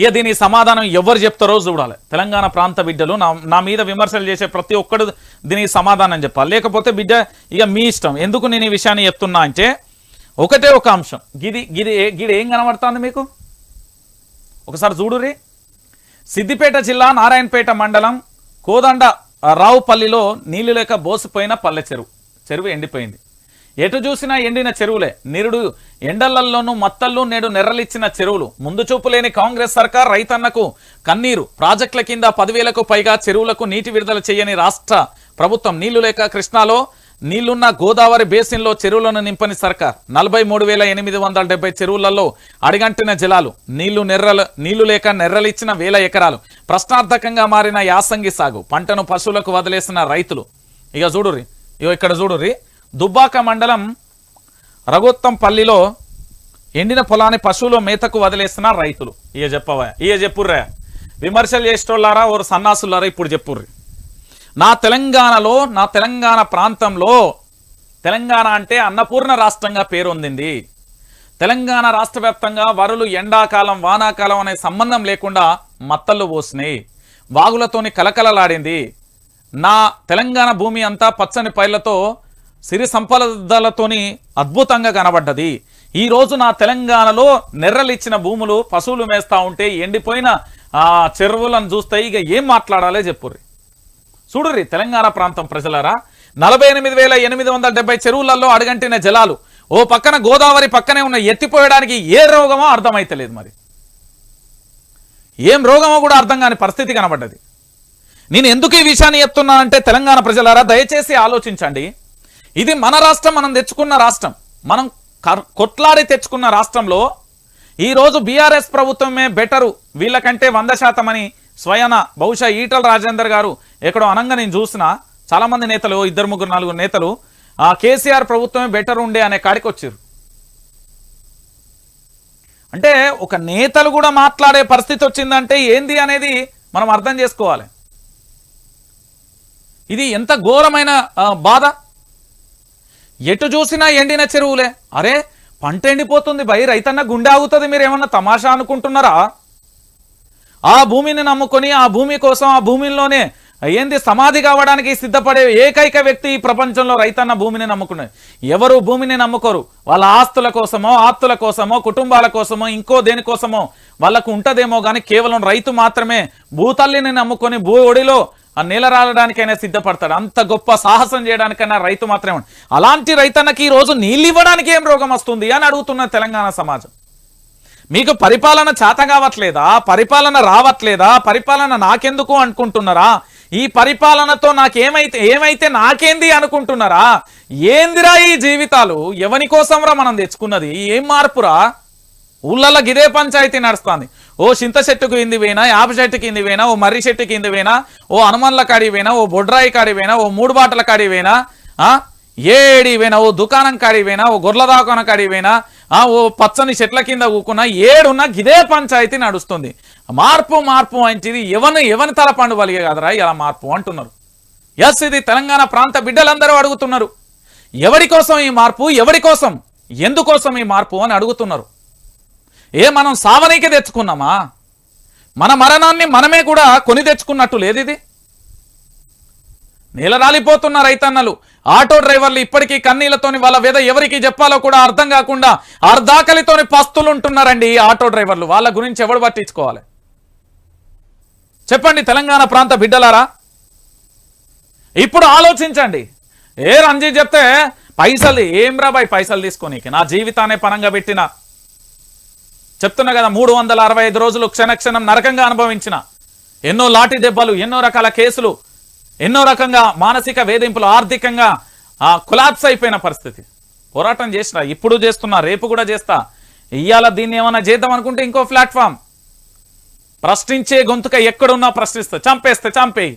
ఇక దీని సమాధానం ఎవరు చెప్తారో చూడాలి. తెలంగాణ ప్రాంత బిడ్డలు నా నా మీద విమర్శలు చేసే ప్రతి ఒక్కడు దీనికి సమాధానం చెప్పాలి. లేకపోతే బిడ్డ ఇక మీ ఇష్టం. ఎందుకు నేను ఈ విషయాన్ని చెప్తున్నా అంటే ఒకటే ఒక అంశం. గిది గిది గిడి గిది ఏం కనబడుతుంది మీకు? ఒకసారి చూడురి సిద్దిపేట జిల్లా నారాయణపేట మండలం కోదండ రావుపల్లిలో నీళ్ళు లేక బోసిపోయిన పల్లె చెరువు. చెరువు ఎండిపోయింది. ఎటు చూసినా ఎండిన చెరువులే. నిరుడు ఎండలల్లోనూ మత్తల్లో నేడు నెర్రలిచ్చిన చెరువులు. ముందు చూపు లేని కాంగ్రెస్ సర్కార్ రైతన్నకు కన్నీరు. ప్రాజెక్టుల కింద పదివేలకు పైగా చెరువులకు నీటి విడుదల చేయని రాష్ట్ర ప్రభుత్వం నీళ్ళు లేక కృష్ణాలో నీళ్ళున్న గోదావరి బేసిన్లో చెరువులను నింపని సర్కార్. నలభై మూడు వేల ఎనిమిది వందల డెబ్బై చెరువులలో అడిగంటిన జలాలు. నీళ్ళు నెర్రలు నీళ్ళు లేక నెర్రలిచ్చిన వేల ఎకరాలు. ప్రశ్నార్థకంగా మారిన యాసంగి సాగు. పంటను పశువులకు వదిలేసిన రైతులు. ఇక చూడుర్రి. ఇగో ఇక్కడ చూడుర్రి. దుబ్బాక మండలం రఘోత్తంపల్లిలో ఎండిన పొలాన్ని పశువుల మేతకు వదిలేస్తున్న రైతులు. ఇక చెప్పవా? ఇక చెప్పుర్రా? విమర్శలు చేసేటోళ్ళారా? ఓరు సన్నాసులారా? ఇప్పుడు చెప్పుర్రి. నా తెలంగాణలో నా తెలంగాణ ప్రాంతంలో తెలంగాణ అంటే అన్నపూర్ణ రాష్ట్రంగా పేరొందింది. తెలంగాణ రాష్ట్ర వ్యాప్తంగా వరులు ఎండాకాలం వానాకాలం అనే సంబంధం లేకుండా మత్తళ్ళు పోసినాయి. వాగులతోని కలకలలాడింది. నా తెలంగాణ భూమి అంతా పచ్చని పైర్లతో సిరి సంపదలతోని అద్భుతంగా కనబడ్డది. ఈ రోజు నా తెలంగాణలో నెర్రలిచ్చిన భూములు పశువులు మేస్తా ఉంటే ఎండిపోయిన చెరువులను చూస్తే ఇక ఏం మాట్లాడాలో చెప్పుర్రి. చూడుర్రి తెలంగాణ ప్రాంతం ప్రజలరా నలభై ఎనిమిది వేల ఎనిమిది వందల డెబ్బై చెరువులలో అడగంటిన జలాలు ఓ పక్కన గోదావరి పక్కనే ఉన్న ఎత్తిపోయడానికి ఏ రోగమో అర్థమైతలేదు మరి. ఏం రోగమో కూడా అర్థం కాని పరిస్థితి కనబడ్డది. నేను ఎందుకు ఈ విషయాన్ని చెప్తున్నానంటే తెలంగాణ ప్రజలారా దయచేసి ఆలోచించండి. ఇది మన రాష్ట్రం మనం తెచ్చుకున్న రాష్ట్రం. మనం కొట్లాడి తెచ్చుకున్న రాష్ట్రంలో ఈ రోజు బీఆర్ఎస్ ప్రభుత్వమే బెటరు. వీళ్ళకంటే వంద శాతం అని స్వయన బహుశా ఈటల రాజేందర్ గారు ఎక్కడో అనంగా నేను చూసిన చాలామంది నేతలు ఇద్దరు ముగ్గురు నలుగురు నేతలు ఆ కేసీఆర్ ప్రభుత్వమే బెటర్ ఉండే అనే కాడికి వచ్చారు. అంటే ఒక నేతలు కూడా మాట్లాడే పరిస్థితి వచ్చిందంటే ఏంది అనేది మనం అర్థం చేసుకోవాలి. ఇది ఎంత ఘోరమైన బాధ. ఎటు చూసినా ఎండిన చెరువులే. అరే పంట ఎండిపోతుంది భయ రైతన్న గుండె ఆగుతుంది మీరు ఏమన్నా తమాషా అనుకుంటున్నారా? ఆ భూమిని నమ్ముకొని ఆ భూమి కోసం ఆ భూమిలోనే ఏంది సమాధి కావడానికి సిద్ధపడే ఏకైక వ్యక్తి ఈ ప్రపంచంలో రైతన్న భూమిని నమ్ముకున్నాడు. ఎవరు భూమిని నమ్ముకోరు? వాళ్ళ ఆస్తుల కోసమో ఆత్తుల కోసమో కుటుంబాల కోసమో ఇంకో దేనికోసమో వాళ్ళకు ఉంటదేమో కానీ కేవలం రైతు మాత్రమే భూతల్లిని నమ్ముకొని భూ ఒడిలో ఆ నేల రాలడానికైనా సిద్ధపడతాడు. అంత గొప్ప సాహసం చేయడానికైనా రైతు మాత్రమే అలాంటి రైతన్నకి ఈ రోజు నీళ్ళు ఇవ్వడానికి ఏం రోగం వస్తుంది అని అడుగుతున్న తెలంగాణ సమాజం. మీకు పరిపాలన చేత కావట్లేదా? పరిపాలన రావట్లేదా? పరిపాలన నాకెందుకు అనుకుంటున్నారా? ఈ పరిపాలనతో నాకేమైతే ఏమైతే నాకేంది అనుకుంటున్నారా? ఏందిరా ఈ జీవితాలు? ఎవని కోసంరా మనం తెచ్చుకున్నది? ఏం మార్పురా? ఊళ్ళల్లో గిదే పంచాయతీ నడుస్తుంది. ఓ చింత చెట్టుకు ఇంది పోయినా యాప చెట్టుకి ఇంది పోయినా ఓ మర్రి చెట్టుకి ఇంది పోయినా ఓ హనుమన్ల కాడి పోయినా ఓ బొడ్రాయి కాడి పోయినా ఓ మూడు బాటల కాడి పోయినా ఏడి పోయినా ఓ దుకాణం కాడి పోయినా ఓ గొర్రెల దాకాన కాడి పోయినా ఆ ఓ పచ్చని చెట్ల కింద కూకున్నా ఏడున్నా గిదే పంచాయతీ నడుస్తుంది. మార్పు మార్పు అంటిది ఎవరిని ఎవని తల పండు వలిగే కదరా ఇలా మార్పు అంటున్నారు. ఎస్ ఇది తెలంగాణ ప్రాంత బిడ్డలందరూ అడుగుతున్నారు. ఎవరి కోసం ఈ మార్పు ఎవరి కోసం ఎందుకోసం ఈ మార్పు అని అడుగుతున్నారు. ఏ మనం సావనీకి తెచ్చుకున్నామా? మన మరణాన్ని మనమే కూడా కొని తెచ్చుకున్నట్టు లేదు ఇది నీలరాలిపోతున్న రైతన్నలు ఆటో డ్రైవర్లు ఇప్పటికీ కన్నీళ్ళతోని వాళ్ళ వేద ఎవరికి చెప్పాలో కూడా అర్థం కాకుండా అర్ధాకలితోని పస్తులుంటున్నారండి ఈ ఆటో డ్రైవర్లు. వాళ్ళ గురించి ఎవడు పట్టించుకోవాలి? చెప్పండి తెలంగాణ ప్రాంత బిడ్డలారా. ఇప్పుడు ఆలోచించండి. ఏ రంజీ చెప్తే పైసలు ఏం రాబాయ్ పైసలు తీసుకోనీకి? నా జీవితాన్ని పనంగా పెట్టిన చెప్తున్నా కదా మూడు వందల అరవై ఐదు రోజులు క్షణక్షణం నరకంగా అనుభవించిన. ఎన్నో లాఠీ దెబ్బలు ఎన్నో రకాల కేసులు ఎన్నో రకంగా మానసిక వేధింపులు ఆర్థికంగా కులాప్స్ అయిపోయిన పరిస్థితి. పోరాటం చేసిన ఇప్పుడు చేస్తున్నా రేపు కూడా చేస్తా. ఇయ్యాల దీన్ని ఏమైనా చేద్దాం అనుకుంటే ఇంకో ప్లాట్ఫామ్. ప్రశ్నించే గొంతుక ఎక్కడున్నా ప్రశ్నిస్తే. చంపేస్తే చంపేయి.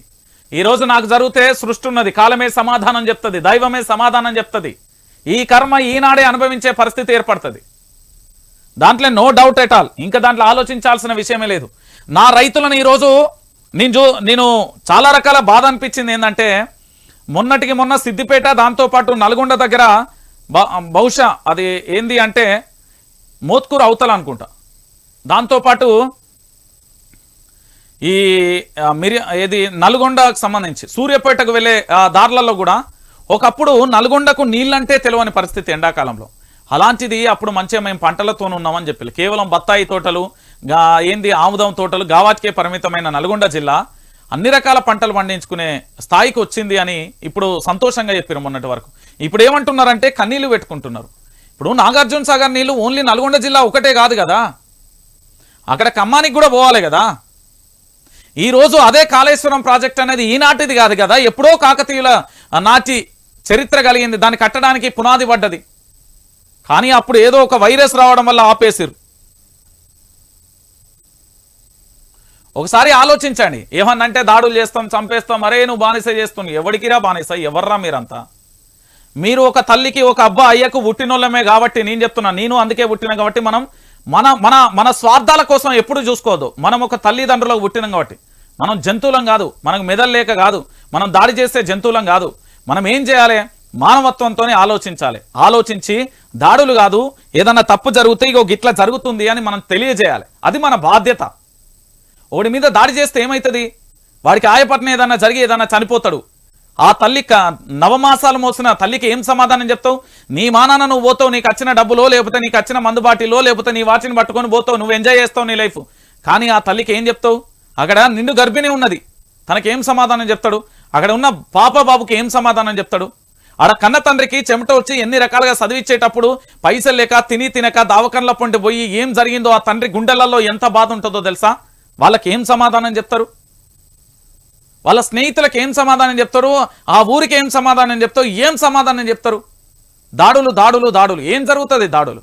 ఈ రోజు నాకు జరిగితే సృష్టి ఉన్నది. కాలమే సమాధానం చెప్తుంది. దైవమే సమాధానం చెప్తుంది. ఈ కర్మ ఈనాడే అనుభవించే పరిస్థితి ఏర్పడుతుంది. దాంట్లో నో డౌట్ ఎట్ ఆల్ ఇంకా దాంట్లో ఆలోచించాల్సిన విషయమే లేదు. నా రైతులను ఈరోజు నేను చూ నేను చాలా రకాల బాధ అనిపించింది ఏంటంటే మొన్నటికి మొన్న సిద్దిపేట దాంతోపాటు నల్గొండ దగ్గర బ- బహుశా అది ఏంది అంటే మోత్కూరు అవతల అనుకుంటా. దాంతోపాటు ఈ మిరి ఏది నల్గొండకు సంబంధించి సూర్యాపేటకు వెళ్ళే ఆ, దారులలో కూడా ఒకప్పుడు నల్గొండకు నీళ్ళంటే తెలియని పరిస్థితి ఎండాకాలంలో. అలాంటిది అప్పుడు మంచిగా మేము పంటలతో ఉన్నామని చెప్పి కేవలం బత్తాయి తోటలు గా ఏంది ఆముదం తోటలు గావాటికే పరిమితమైన నల్గొండ జిల్లా అన్ని రకాల పంటలు పండించుకునే స్థాయికి వచ్చింది అని ఇప్పుడు సంతోషంగా చెప్పారు మొన్నటి వరకు. ఇప్పుడు ఏమంటున్నారంటే కన్నీళ్ళు పెట్టుకుంటున్నారు. ఇప్పుడు నాగార్జున సాగర్ నీళ్ళు ఓన్లీ నల్గొండ జిల్లా ఒకటే కాదు కదా. అక్కడ ఖమ్మానికి కూడా పోవాలి కదా. ఈరోజు అదే కాళేశ్వరం ప్రాజెక్ట్ అనేది ఈనాటిది కాదు కదా. ఎప్పుడో కాకతీయుల నాటి చరిత్ర కలిగింది. దాన్ని కట్టడానికి పునాది పడ్డది. కానీ అప్పుడు ఏదో ఒక వైరస్ రావడం వల్ల ఆపేసిరు ఒకసారి ఆలోచించండి. ఏమన్నంటే దాడులు చేస్తాం చంపేస్తాం అరే నువ్వు బానిస చేస్తుంది ఎవడికిరా బానిస? ఎవర్రా మీరంతా? మీరు ఒక తల్లికి ఒక అబ్బా అయ్యకు పుట్టినోళ్ళమే కాబట్టి నేను చెప్తున్నా నేను అందుకే పుట్టిన కాబట్టి మనం మన మన మన స్వార్థాల కోసం ఎప్పుడు చూసుకోదు మనం ఒక తల్లిదండ్రులకు పుట్టినాం కాబట్టి. మనం జంతువులం కాదు మనకు మెదలు లేక కాదు మనం దాడి చేసే జంతువులం కాదు. మనం ఏం చేయాలి? మానవత్వంతోనే ఆలోచించాలి. ఆలోచించి దాడులు కాదు ఏదన్నా తప్పు జరిగితే ఇగో గిట్లా జరుగుతుంది అని మనం తెలియజేయాలి. అది మన బాధ్యత. ఒకడి మీద దాడి చేస్తే ఏమవుతుంది వాడికి ఆయపట్న ఏదన్నా జరిగి ఏదన్నా చనిపోతాడు. ఆ తల్లి నవమాసాలు మోసిన తల్లికి ఏం సమాధానం చెప్తావు? నీ మానాన నువ్వు పోతావు నీకు వచ్చిన డబ్బులో లేకపోతే నీకు వచ్చిన మందుబాటిలో లేకపోతే నీ వాటిని పట్టుకొని పోతావు నువ్వు ఎంజాయ్ చేస్తావు నీ లైఫ్ కానీ ఆ తల్లికి ఏం చెప్తావు? అక్కడ నిండు గర్భిణి ఉన్నది. తనకేం సమాధానం చెప్తాడు? అక్కడ ఉన్న పాప బాబుకి ఏం సమాధానం చెప్తాడు? ఆడ కన్న తండ్రికి చెమట వచ్చి ఎన్ని రకాలుగా చదివించేటప్పుడు పైసలు లేక తిని తినక దావకంలో పండి పోయి ఏం జరిగిందో ఆ తండ్రి గుండెలలో ఎంత బాధ ఉంటుందో తెలుసా? వాళ్ళకి ఏం సమాధానం చెప్తారు? వాళ్ళ స్నేహితులకు ఏం సమాధానం చెప్తారు? ఆ ఊరికి ఏం సమాధానం చెప్తారు? ఏం సమాధానం చెప్తారు? దాడులు దాడులు దాడులు. ఏం జరుగుతుంది దాడులు?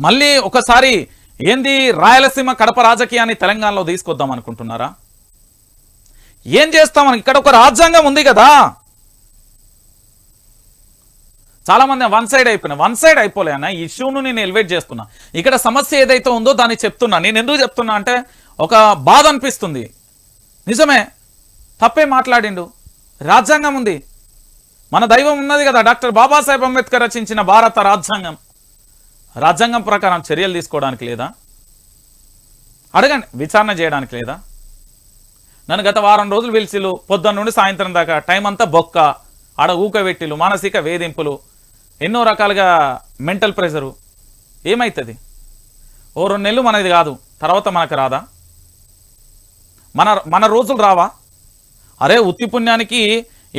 మళ్ళీ ఒకసారి ఏంది రాయలసీమ కడప రాజకీయాన్ని తెలంగాణలో తీసుకొద్దాం అనుకుంటున్నారా? ఏం చేస్తామని ఇక్కడ ఒక రాజ్యాంగం ఉంది కదా. చాలా మంది వన్ సైడ్ అయిపోయినా వన్ సైడ్ అయిపోలే అన్న ఈ ఇష్యూను నేను ఎలివేట్ చేస్తున్నా. ఇక్కడ సమస్య ఏదైతే ఉందో దాన్ని చెప్తున్నా. నేను ఎందుకు చెప్తున్నా అంటే ఒక బాధ అనిపిస్తుంది. నిజమే తప్పే మాట్లాడిండు. రాజ్యాంగం ఉంది. మన దైవం ఉన్నది కదా డాక్టర్ బాబాసాహెబ్ అంబేద్కర్ రచించిన భారత రాజ్యాంగం. రాజ్యాంగం ప్రకారం చర్యలు తీసుకోవడానికి లేదా? అడగండి విచారణ చేయడానికి లేదా? నన్ను గత వారం రోజులు పిలిచిలు పొద్దున్న నుండి సాయంత్రం దాకా టైం అంతా బొక్క ఆడ ఊకవెట్టిలు మానసిక వేధింపులు ఎన్నో రకాలుగా మెంటల్ ప్రెషరు. ఏమవుతుంది ఓ రెండు నెలలు మనది కాదు. తర్వాత మనకు రాదా? మన మన రోజులు రావా? అరే ఉత్తి పుణ్యానికి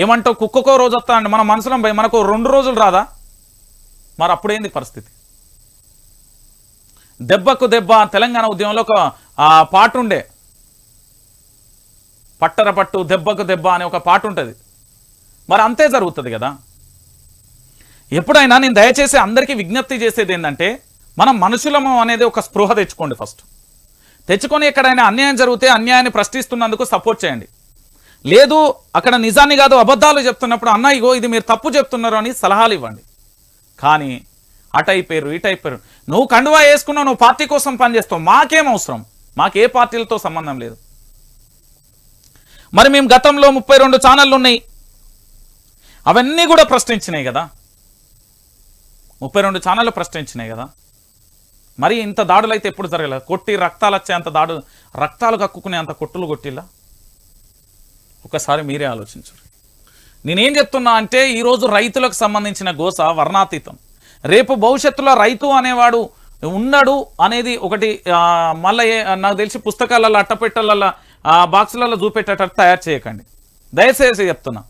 ఏమంటావు? కుక్కకో రోజు వస్తా అండి మన మనసులో మనకు రెండు రోజులు రాదా? మరి అప్పుడేంది పరిస్థితి? దెబ్బకు దెబ్బ తెలంగాణ ఉద్యమంలో ఒక పాట ఉండే పట్టర పట్టు దెబ్బకు దెబ్బ అనే ఒక పాట ఉంటుంది మరి అంతే జరుగుతుంది కదా? ఎప్పుడైనా నేను దయచేసి అందరికీ విజ్ఞప్తి చేసేది ఏంటంటే మనం మనుషులము అనేది ఒక స్పృహ తెచ్చుకోండి ఫస్ట్. తెచ్చుకొని ఎక్కడైనా అన్యాయం జరిగితే అన్యాయాన్ని ప్రశ్నిస్తున్నందుకు సపోర్ట్ చేయండి. లేదు అక్కడ నిజాన్ని కాదు అబద్ధాలు చెప్తున్నప్పుడు అన్న ఇగో ఇది మీరు తప్పు చెప్తున్నారు అని సలహాలు ఇవ్వండి. కానీ అటైపోయారు ఇటైపోయారు నువ్వు కండువా వేసుకున్నావు నువ్వు పార్టీ కోసం పనిచేస్తావు మాకేం అవసరం? మాకే పార్టీలతో సంబంధం లేదు. మరి మేము గతంలో ముప్పై రెండు ఛానళ్ళు ఉన్నాయి. అవన్నీ కూడా ప్రశ్నించినాయి కదా. ముప్పై రెండు ఛానళ్ళు ప్రశ్నించినాయి కదా. మరి ఇంత దాడులు అయితే ఎప్పుడు జరగలేదు. కొట్టి రక్తాలు వచ్చే అంత దాడు రక్తాలు కక్కుకునే అంత కొట్టులు కొట్టిలా ఒకసారి మీరే ఆలోచించరు నేనేం చెప్తున్నా అంటే ఈరోజు రైతులకు సంబంధించిన గోస వర్ణాతీతం. రేపు భవిష్యత్తులో రైతు అనేవాడు ఉన్నాడు అనేది ఒకటి మళ్ళీ నాకు తెలిసి పుస్తకాలలో అట్టపెట్టలలో బాక్సులలో చూపెట్టేటట్టు తయారు చేయకండి. దయచేసి చెప్తున్నా.